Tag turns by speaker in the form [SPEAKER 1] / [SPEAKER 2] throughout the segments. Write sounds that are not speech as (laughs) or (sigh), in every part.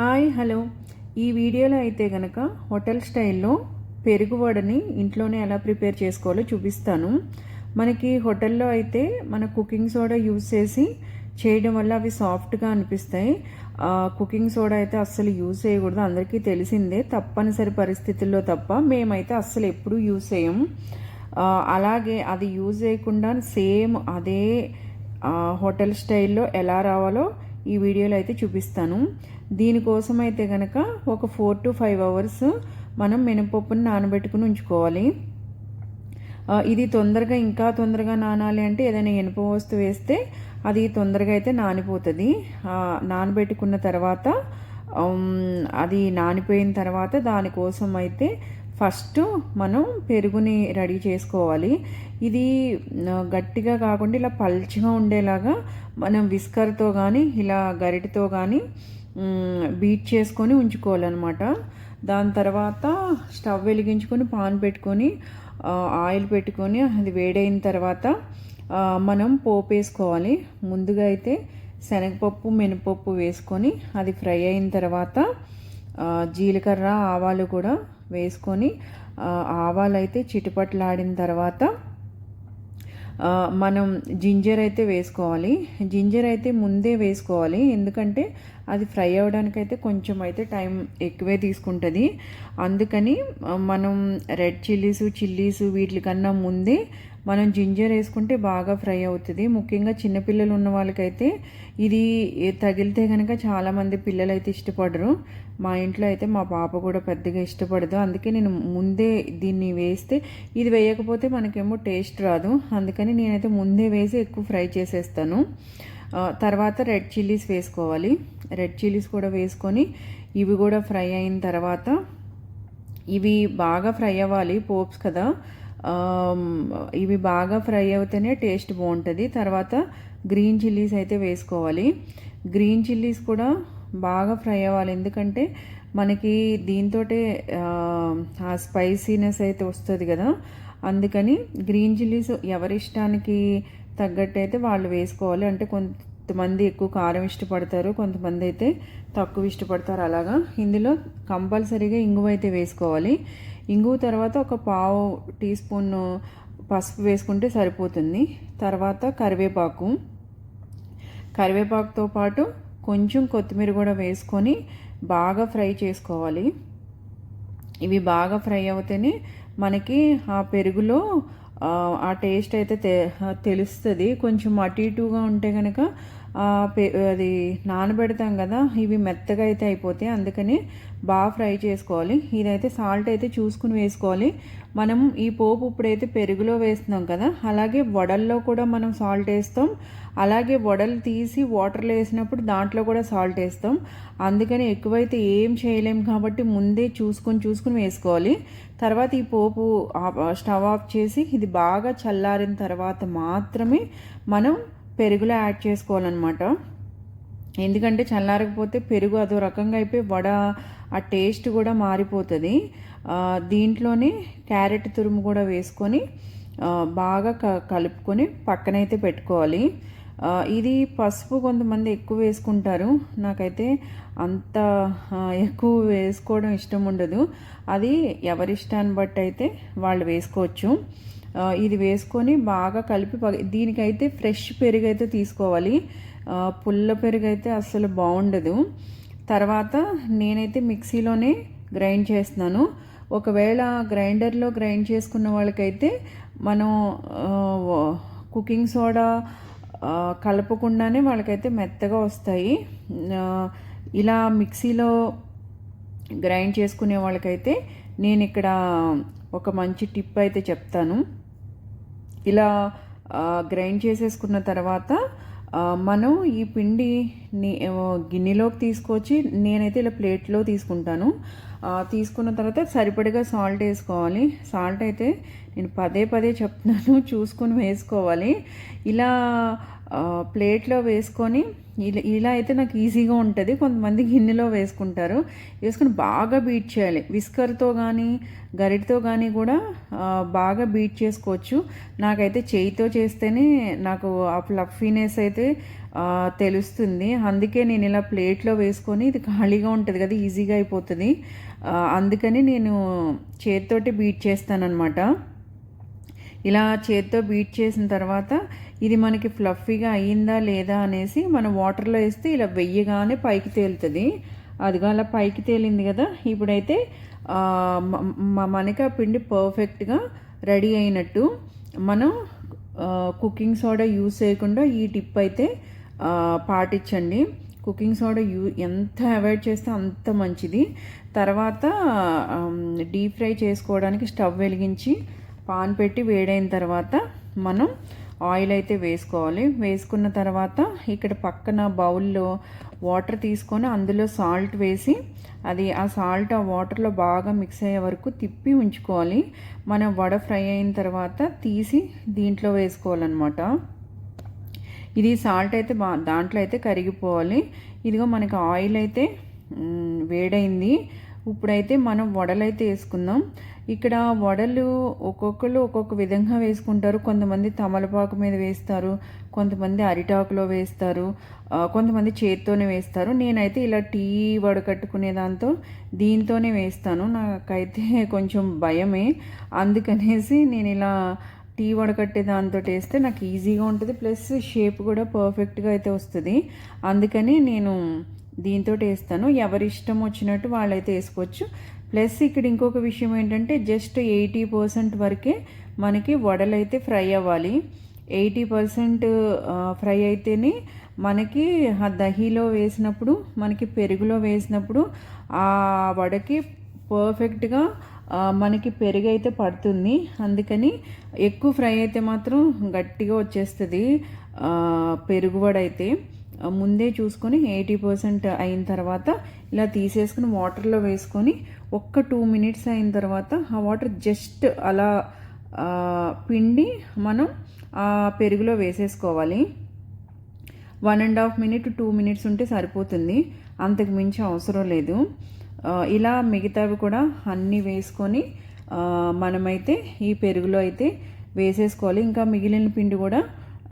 [SPEAKER 1] Hi hello. ఈ వీడియోలో అయితే కనుక హోటల్ స్టైల్లో పెరుగు వడని ఇంట్లోనే ఎలా ప్రిపేర్ చేసుకోవాలో చూపిస్తాను. మనకి హోటల్లో అయితే మన కుకింగ్ సోడా యూజ్ చేసి చేయడం వల్ల అవి సాఫ్ట్గా అనిపిస్తాయి. కుకింగ్ సోడా అయితే అస్సలు యూజ్ చేయకూడదు. అందరికీ తెలిసిందే తప్పనిసరి పరిస్థితుల్లో తప్ప మేమైతే అస్సలు ఎప్పుడూ యూజ్ చేయం. అలాగే అది యూజ్ చేయకుండా సేమ్ అదే హోటల్ స్టైల్లో ఎలా రావాలో ఈ వీడియోలో అయితే చూపిస్తాను. దీనికోసం అయితే కనుక ఒక ఫోర్ టు ఫైవ్ అవర్స్ మనం మినపప్పుని నానబెట్టుకుని ఉంచుకోవాలి. ఇది తొందరగా ఇంకా తొందరగా నానాలి అంటే ఏదైనా ఇనుప వస్తువు వేస్తే అది తొందరగా అయితే నానిపోతుంది. నానబెట్టుకున్న తర్వాత అది నానిపోయిన తర్వాత దానికోసం అయితే ఫస్ట్ మనం పెరుగుని రెడీ చేసుకోవాలి. ఇది గట్టిగా కాకుండా ఇలా పల్చగా ఉండేలాగా మనం విస్కర్తో కానీ ఇలా గరిటతో కానీ బీట్ చేసుకొని ఉంచుకోవాలన్నమాట. దాని తర్వాత స్టవ్ వెలిగించుకొని పాన్ పెట్టుకొని ఆయిల్ పెట్టుకొని అది వేడైన తర్వాత మనం పోపు వేసుకోవాలి. ముందుగా అయితే శనగపప్పు మినపప్పు వేసుకొని అది ఫ్రై అయిన తర్వాత జీలకర్ర ఆవాలు కూడా వేసుకొని ఆవాలైతే ఆవాలు అయితే తర్వాత మనం జింజర్ అయితే వేసుకోవాలి. జింజర్ అయితే ముందే వేసుకోవాలి. ఎందుకంటే అది ఫ్రై అవ్వడానికైతే కొంచెం అయితే టైం ఎక్కువే తీసుకుంటుంది. అందుకని మనం రెడ్ చిల్లీస్ చిల్లీస్ వీటికన్నా ముందే మనం జింజర్ వేసుకుంటే బాగా ఫ్రై అవుతుంది. ముఖ్యంగా చిన్నపిల్లలు ఉన్న వాళ్ళకైతే ఇది తగిలితే కనుక చాలామంది పిల్లలు అయితే ఇష్టపడరు. మా ఇంట్లో అయితే మా పాప కూడా పెద్దగా ఇష్టపడదు. అందుకే నేను ముందే దీన్ని వేస్తే ఇది వేయకపోతే మనకేమో టేస్ట్ రాదు. అందుకని నేనైతే ముందే వేసి ఎక్కువ ఫ్రై చేసేస్తాను. తర్వాత రెడ్ చిల్లీస్ వేసుకోవాలి. రెడ్ చిల్లీస్ కూడా వేసుకొని ఇవి కూడా ఫ్రై అయిన తర్వాత ఇవి బాగా ఫ్రై అవ్వాలి పోప్స్ కదా. ఇవి బాగా ఫ్రై అవుతేనే టేస్ట్ బాగుంటుంది. తర్వాత గ్రీన్ చిల్లీస్ అయితే వేసుకోవాలి. గ్రీన్ చిల్లీస్ కూడా బాగా ఫ్రై అవ్వాలి. ఎందుకంటే మనకి దీంతో ఆ స్పైసీనెస్ అయితే వస్తుంది కదా. అందుకని గ్రీన్ చిల్లీస్ ఎవరి ఇష్టానికి తగ్గట్టు అయితే వాళ్ళు వేసుకోవాలి. అంటే కొంతమంది ఎక్కువ కారం ఇష్టపడతారు కొంతమంది అయితే తక్కువ ఇష్టపడతారు అలాగా. ఇందులో కంపల్సరీగా ఇంగువ అయితే వేసుకోవాలి. ఇంగువ తర్వాత ఒక పావు టీ స్పూన్ పసుపు వేసుకుంటే సరిపోతుంది. తర్వాత కరివేపాకు. కరివేపాకుతో పాటు కొంచెం కొత్తిమీర కూడా వేసుకొని బాగా ఫ్రై చేసుకోవాలి. ఇవి బాగా ఫ్రై అవుతేనే మనకి ఆ పెరుగులో ఆ, టేస్ట్ అయితే తె తెలుస్తుంది. కొంచెం అటు ఇటుగా ఉంటే కనుక అది నానబెడతాం కదా ఇవి మెత్తగా అయితే అయిపోతాయి. అందుకని బాగా ఫ్రై చేసుకోవాలి. ఇదైతే సాల్ట్ అయితే చూసుకుని వేసుకోవాలి. మనం ఈ పోపు ఇప్పుడైతే పెరుగులో వేస్తున్నాం కదా అలాగే వడల్లో కూడా మనం సాల్ట్ వేస్తాం. అలాగే వడలు తీసి వాటర్లో వేసినప్పుడు దాంట్లో కూడా సాల్ట్ వేస్తాం. అందుకని ఎక్కువైతే ఏం చేయలేం కాబట్టి ముందే చూసుకొని చూసుకుని వేసుకోవాలి. తర్వాత ఈ పోపు స్టవ్ ఆఫ్ చేసి ఇది బాగా చల్లారిన తర్వాత మాత్రమే మనం పెరుగులో యాడ్ చేసుకోవాలన్నమాట. ఎందుకంటే చల్లారకపోతే పెరుగు అదో రకంగా అయిపోయి వడ ఆ టేస్ట్ కూడా మారిపోతుంది. దీంట్లోనే క్యారెట్ తురుము కూడా వేసుకొని బాగా క కలుపుకొని పక్కనైతే పెట్టుకోవాలి. ఇది పసుపు కొంతమంది ఎక్కువ వేసుకుంటారు. నాకైతే అంత ఎక్కువ వేసుకోవడం ఇష్టం ఉండదు. అది ఎవరి ఇష్టాన్ని బట్టి అయితే వాళ్ళు వేసుకోవచ్చు. ఇది వేసుకొని బాగా కలిపి దీనికైతే ఫ్రెష్ పెరుగు అయితే తీసుకోవాలి పుల్ల పెరుగు అయితే అస్సలు బాగుండదు తర్వాత నేనైతే మిక్సీలోనే గ్రైండ్ చేస్తున్నాను. ఒకవేళ గ్రైండర్లో గ్రైండ్ చేసుకున్న వాళ్ళకైతే మనం కుకింగ్ సోడా కలపకుండానే వాళ్ళకైతే మెత్తగా వస్తాయి. ఇలా మిక్సీలో గ్రైండ్ చేసుకునే వాళ్ళకైతే నేను ఇక్కడ ఒక మంచి టిప్ అయితే చెప్తాను. ఇలా గ్రైండ్ చేసేసుకున్న తర్వాత మనం ఈ పిండిని గిన్నెలోకి తీసుకొచ్చి నేనైతే ఇలా ప్లేట్లో తీసుకుంటాను. తీసుకున్న తర్వాత సరిపడిగా సాల్ట్ వేసుకోవాలి. సాల్ట్ అయితే నేను పదే పదే చెప్తున్నాను చూసుకొని వేసుకోవాలి. ఇలా ప్లేట్లో వేసుకొని ఇలా ఇలా అయితే నాకు ఈజీగా ఉంటుంది. కొంతమంది గిన్నెలో వేసుకుంటారు. వేసుకొని బాగా బీట్ చేయాలి. విస్కర్తో కానీ గరిటతో కానీ కూడా బాగా బీట్ చేసుకోవచ్చు. నాకైతే చేయితో చేస్తేనే నాకు ఆ ఫ్లఫీనెస్ అయితే తెలుస్తుంది. అందుకే నేను ఇలా ప్లేట్లో వేసుకొని ఇది ఖాళీగా ఉంటుంది కదా ఈజీగా అయిపోతుంది. అందుకని నేను చేతితోటి బీట్ చేస్తానన్నమాట. ఇలా చేత్తో బీట్ చేసిన తర్వాత ఇది మనకి ఫ్లఫీగా అయ్యిందా లేదా అనేసి మనం వాటర్లో వేస్తే ఇలా వెయ్యగానే పైకి తేలుతుంది. అదిగా అలా పైకి తేలింది కదా. ఇప్పుడైతే మనకి ఆ పిండి పర్ఫెక్ట్గా రెడీ అయినట్టు మనం కుకింగ్ సోడా యూస్ చేయకుండా ఈ టిప్ అయితే పాటించండి. కుకింగ్ సోడా యూ ఎంత అవాయిడ్ చేస్తే అంత మంచిది. తర్వాత డీప్ ఫ్రై చేసుకోవడానికి స్టవ్ వెలిగించి పాన్ పెట్టి వేడైన తర్వాత మనం ఆయిల్ అయితే వేసుకోవాలి. వేసుకున్న తర్వాత ఇక్కడ పక్కన బౌల్లో వాటర్ తీసుకొని అందులో సాల్ట్ వేసి అది ఆ సాల్ట్ ఆ వాటర్లో బాగా మిక్స్ అయ్యే వరకు తిప్పి ఉంచుకోవాలి. మనం వడ ఫ్రై అయిన తర్వాత తీసి దీంట్లో వేసుకోవాలన్నమాట. ఇది సాల్ట్ అయితే బా దాంట్లో అయితే కరిగిపోవాలి. ఇదిగో మనకి ఆయిల్ అయితే వేడైంది. ఇప్పుడైతే మనం వడలైతే వేసుకుందాం. ఇక్కడ వడలు ఒక్కొక్కరు ఒక్కొక్క విధంగా వేసుకుంటారు. కొంతమంది తమలపాకు మీద వేస్తారు కొంతమంది అరిటాకులో వేస్తారు కొంతమంది చేత్తోనే వేస్తారు. నేనైతే ఇలా టీ వడకట్టుకునే దాంతో దీంతోనే వేస్తాను. నాకైతే (laughs) కొంచెం భయమే. అందుకనేసి నేను ఇలా టీ వడకట్టే దాంతో వేస్తే నాకు ఈజీగా ఉంటుంది. ప్లస్ షేప్ కూడా పర్ఫెక్ట్గా అయితే వస్తుంది. అందుకని నేను దీంతో వేస్తాను. ఎవరి ఇష్టం వచ్చినట్టు వాళ్ళైతే వేసుకోవచ్చు. ప్లస్ ఇక్కడ ఇంకొక విషయం ఏంటంటే జస్ట్ ఎయిటీ పర్సెంట్ వరకే మనకి వడలైతే ఫ్రై అవ్వాలి. ఎయిటీ పర్సెంట్ ఫ్రై అయితేనే మనకి ఆ దహీలో వేసినప్పుడు మనకి పెరుగులో వేసినప్పుడు ఆ వడకి పర్ఫెక్ట్గా మనకి పెరుగు అయితే పడుతుంది. అందుకని ఎక్కువ ఫ్రై అయితే మాత్రం గట్టిగా వచ్చేస్తుంది పెరుగు వడ అయితే ముందే చూసుకొని ఎయిటీ పర్సెంట్ అయిన తర్వాత ఇలా తీసేసుకుని వాటర్లో వేసుకొని ఒక్క టూ మినిట్స్ అయిన తర్వాత ఆ వాటర్ జస్ట్ అలా పిండి మనం ఆ పెరుగులో వేసేసుకోవాలి. One and half minute two minutes ఉంటే సరిపోతుంది. అంతకు మించి అవసరం లేదు. ఇలా మిగతావి కూడా అన్నీ వేసుకొని మనమైతే ఈ పెరుగులో అయితే వేసేసుకోవాలి. ఇంకా మిగిలిన పిండి కూడా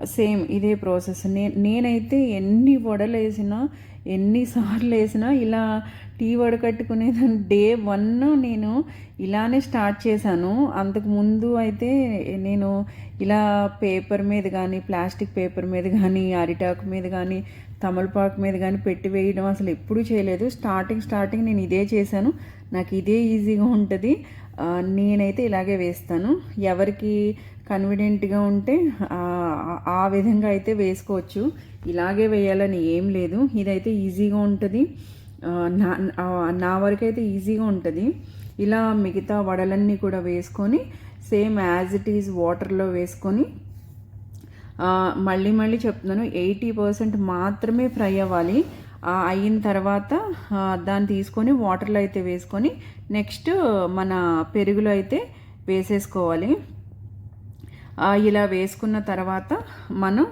[SPEAKER 1] సేమ్ ఇదే ప్రాసెస్. నే నేనైతే ఎన్ని వడలు వేసినా ఎన్నిసార్లు వేసినా ఇలా టీ వడకట్టుకునే డే వన్ నేను ఇలానే స్టార్ట్ చేశాను. అంతకు ముందు అయితే నేను ఇలా పేపర్ మీద కానీ ప్లాస్టిక్ పేపర్ మీద కానీ అరిటాకు మీద కానీ తమలపాకు మీద కానీ పెట్టి వేయడం అసలు ఎప్పుడూ చేయలేదు. స్టార్టింగ్ స్టార్టింగ్ నేను ఇదే చేశాను. నాకు ఇదే ఈజీగా ఉంటుంది. నేనైతే ఇలాగే వేస్తాను. ఎవరికి కన్వీనియంట్గా ఉంటే ఆ విధంగా అయితే వేసుకోవచ్చు. ఇలాగే వేయాలని ఏం లేదు. ఇదైతే ఈజీగా ఉంటుంది. నా నా వరకు అయితే ఈజీగా ఉంటుంది. ఇలా మిగతా వడలన్నీ కూడా వేసుకొని సేమ్ యాజ్ ఇట్ ఈజ్ వాటర్లో వేసుకొని మళ్ళీ మళ్ళీ చెప్తున్నాను ఎయిటీ పర్సెంట్ మాత్రమే ఫ్రై అవ్వాలి. అయిన తర్వాత దాన్ని తీసుకొని వాటర్లో అయితే వేసుకొని నెక్స్ట్ మన పెరుగులో అయితే వేసేసుకోవాలి. ఇలా వేసుకున్న తర్వాత మనం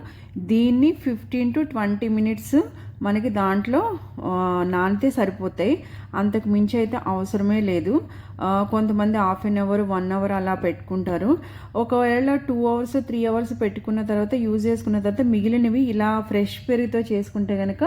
[SPEAKER 1] దీన్ని ఫిఫ్టీన్ టు ట్వంటీ మినిట్స్ మనకి దాంట్లో నానితే సరిపోతాయి. అంతకు మించి అయితే అవసరమే లేదు. కొంతమంది half an hour one hour అలా పెట్టుకుంటారు. ఒకవేళ టూ అవర్స్ త్రీ అవర్స్ పెట్టుకున్న తర్వాత యూజ్ చేసుకున్న తర్వాత మిగిలినవి ఇలా ఫ్రెష్ పెరుగుతో చేసుకుంటే కనుక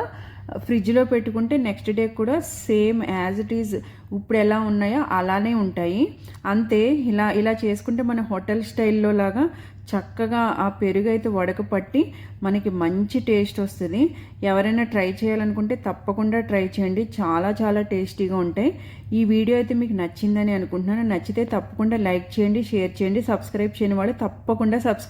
[SPEAKER 1] ఫ్రిడ్జ్లో పెట్టుకుంటే నెక్స్ట్ డే కూడా సేమ్ యాజ్ ఇట్ ఈజ్ ఇప్పుడు ఎలా ఉన్నాయో అలానే ఉంటాయి. అంతే ఇలా ఇలా చేసుకుంటే మన హోటల్ స్టైల్లో లాగా చక్కగా ఆ పెరుగు అయితే వడకపట్టి మనకి మంచి టేస్ట్ వస్తుంది. ఎవరైనా ట్రై చేయాలనుకుంటే తప్పకుండా ట్రై చేయండి. చాలా చాలా టేస్టీగా ఉంటాయి. ఈ వీడియో అయితే మీకు నచ్చిందని అనుకుంటున్నాను. నచ్చితే తప్పకుండా లైక్ చేయండి షేర్ చేయండి సబ్స్క్రైబ్ చేయని వాళ్ళు తప్పకుండా సబ్స్క్రైబ్